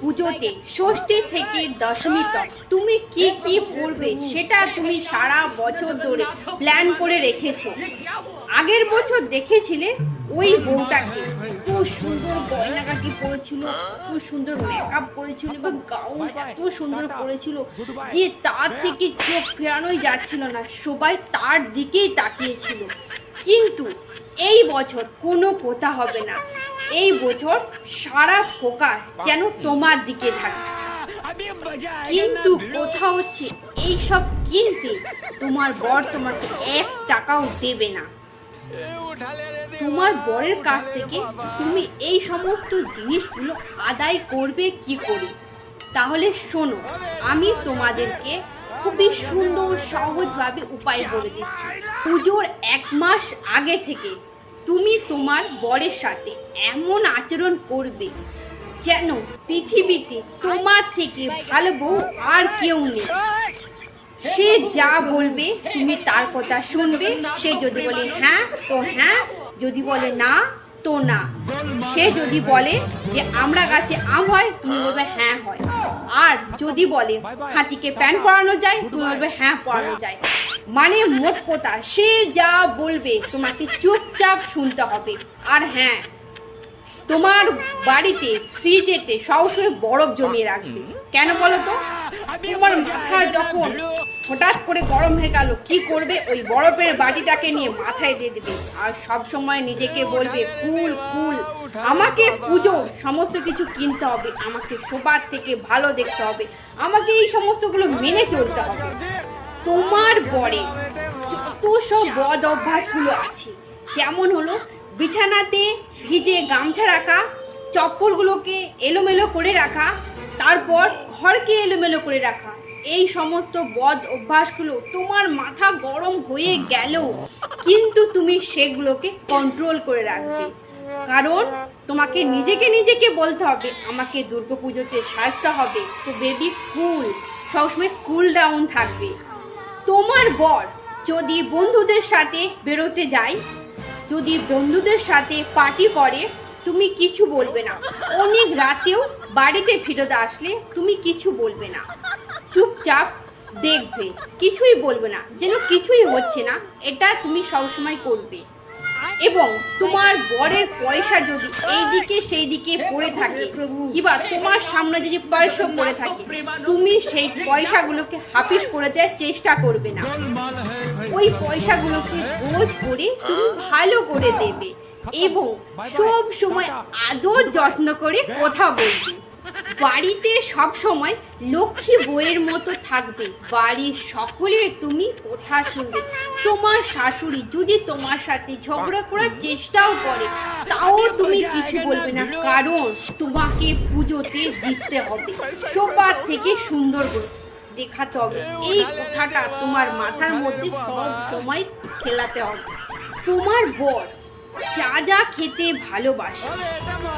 পুজোতে ষষ্ঠী থেকে দশমী তক। তুমি কি কি পড়বে সেটা তুমি সারা বছর ধরে প্ল্যান করে রেখেছো। আগের বছর দেখেছিলে ওই বউটাকে। খুব সুন্দর গয়নাগাটি পরেছিল, খুব সুন্দর মেকআপ করেছিল এবং গাউন এত সুন্দর পরেছিল। যে তার থেকে চোখ ফেরানোই যাচ্ছিল না, সবাই তার দিকেই তাকিয়েছিল। কিন্তু এই বছর কোনো কথা হবে না। এই বছর সারা ফোকাস যেন তোমার দিকে থাকে। কিন্তু কথা হচ্ছে এইসব কিনতে তোমার বর তোমাকে এক টাকাও দেবে না। তোমার বরের কাছ থেকে তুমি এই সমস্ত জিনিসগুলো আদায় করবে কি করে? তাহলে শোনো আমি তোমাদেরকে খুবই সুন্দর সহজভাবে উপায় বলে দিচ্ছি। পুজোর এক মাস আগে থেকে তুমি তোমার বরের সাথে এমন আচরণ করবে যেন পৃথিবীতে তোমার থেকে ভালো বউ আর কেউ নেই। সে যা বলবে, তুমি তার কথা শুনবে। সে যদি বলে হ্যাঁ তো হ্যাঁ। যদি বলে না, তো না। সে যদি বলে যে আমরা গাছে আম হয়, তুমি বলবে হ্যাঁ হয়। আর যদি বলে হাতিকে প্যান পরানো যায়, তুমি বলবে হ্যাঁ পরানো যায়। মানে মোট কথা সে যা বলবে তোমাকে চুপচাপ শুনতে হবে। আর হ্যাঁ তোমার বাড়িতে ফ্রিজেতে সবসময় বরফ জমিয়ে রাখবে। কেন বলো তো? তোমার মাথা যখন হঠাৎ করে গরম হয়ে গেল কি করবে? ওই বরফের বাটিটাকে নিয়ে মাথায় দিয়ে দেবে। আর সব সময় নিজেকে বলবে কুল কুল আমাকে পুজো সমস্ত কিছু কিনতে হবে। আমাকে সবার থেকে ভালো দেখতে হবে। আমাকে এই সমস্তগুলো মেনে চলতে হবে। তোমার বরে যত সব বদ অভ্যাসগুলো আছে, যেমন হলো বিছানাতে ভিজে গামছা রাখা, চপ্পলগুলোকে এলোমেলো করে রাখা, তারপর ঘরকে এলোমেলো করে রাখা, এই সমস্ত বদ অভ্যাসগুলো তোমার মাথা গরম হয়ে গেলেও কিন্তু তুমি সেগুলোকে কন্ট্রোল করে রাখবে। কারণ তোমাকে নিজেকে নিজেকে বলতে হবে, আমাকে দুর্গাপুজোতে সাজতে হবে। তো বেবি কুল সবসময় কুল ডাউন থাকবে। তোমার বর যদি বন্ধুদের সাথে বেরোতে যায়, যদি বন্ধুদের সাথে পার্টি করে, তুমি কিছু বলবে না। অনেক রাতেও বাড়িতে ফিরত আসলে তুমি কিছু বলবে না। চুপচাপ দেখবে, কিছুই বলবে না, যেন কিছুই হচ্ছে না, এটা তুমি সবসময় করবে। এবং তোমার বরের পয়সা যদি এই দিকে সেই দিকে পড়ে থাকে, কিবা তোমার সামনে যদি পার্শ্ব পড়ে থাকে, তুমি সেই পয়সাগুলোকে হাফিস করে দেওয়ার চেষ্টা করবে না। ওই পয়সাগুলোকে বোঝ করে তুমি ভালো করে দেবে এবং সব সময় আদর যত্ন করে কথা বলবে। বাড়িতে সব সময় লক্ষ্মী বইয়ের মতো থাকবে। বাড়ির সকলের তুমি কথা শুনবে তোমার শাশুড়ি যদি তোমার সাথে ঝগড়া করার চেষ্টাও করে, তাও তুমি কিছু বলবে না। কারণ তোমাকে পুজোতে জিততে হবে। সবার থেকে সুন্দর করে দেখাতে হবে। এই কথাটা তোমার মাথার মধ্যে সব সময় খেলাতে হবে। তোমার বর যা যা খেতে ভালোবাসে।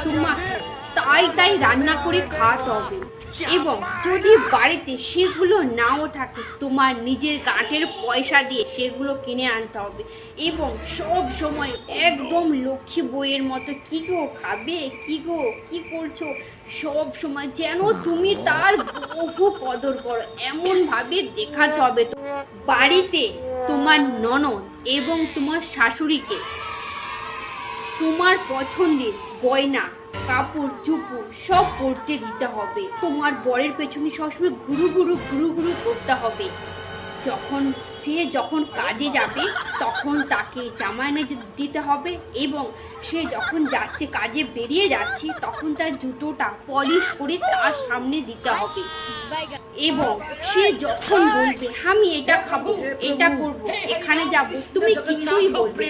তোমাকে তাই তাই রান্না করে খাওয়াতে হবে। এবং যদি বাড়িতে সেগুলো নাও থাকে, তোমার নিজের গাঁটের পয়সা দিয়ে সেগুলো কিনে আনতে হবে। এবং সব সময় একদম লক্ষ্মী বইয়ের মতো, কি গো, খাবে? কি গো? কি করছ? সব সময় যেন তুমি তার বহু কদর করো। এমন ভাবে দেখাতে হবে। বাড়িতে তোমার ননদ এবং তোমার শাশুড়িকে তোমার পছন্দের গয়না, কাপড় চুপুর সব পরতে দিতে হবে। তোমার বরের পেছনে সবসময় ঘুরু ঘুরু ঘুরু ঘুরু করতে হবে। যখন সে যখন কাজে যাবে, তখন তাকে জামা এনে দিতে হবে এবং সে যখন যাচ্ছে, কাজে বেরিয়ে যাচ্ছে, তখন তার জুতোটা পলিশ করে তার সামনে দিতে হবে। এবং সে যখন বলবে, আমি এটা খাব, এটা করব, এখানে যাব, তুমি কিছুই বলবে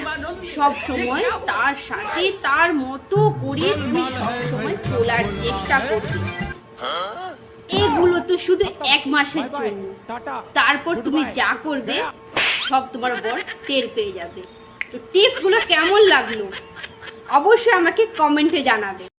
সব সময় তার সাথে তার মতো করে তুমি সব সময় চলার চেষ্টা করবে। এগুলো তো শুধু এক মাসের জন্য। তারপর তুমি যা করবে সব তোমার বর টের পেয়ে যাবে। তো টিপসগুলো কেমন লাগল? অবশ্যই আমাকে কমেন্টে জানাবে।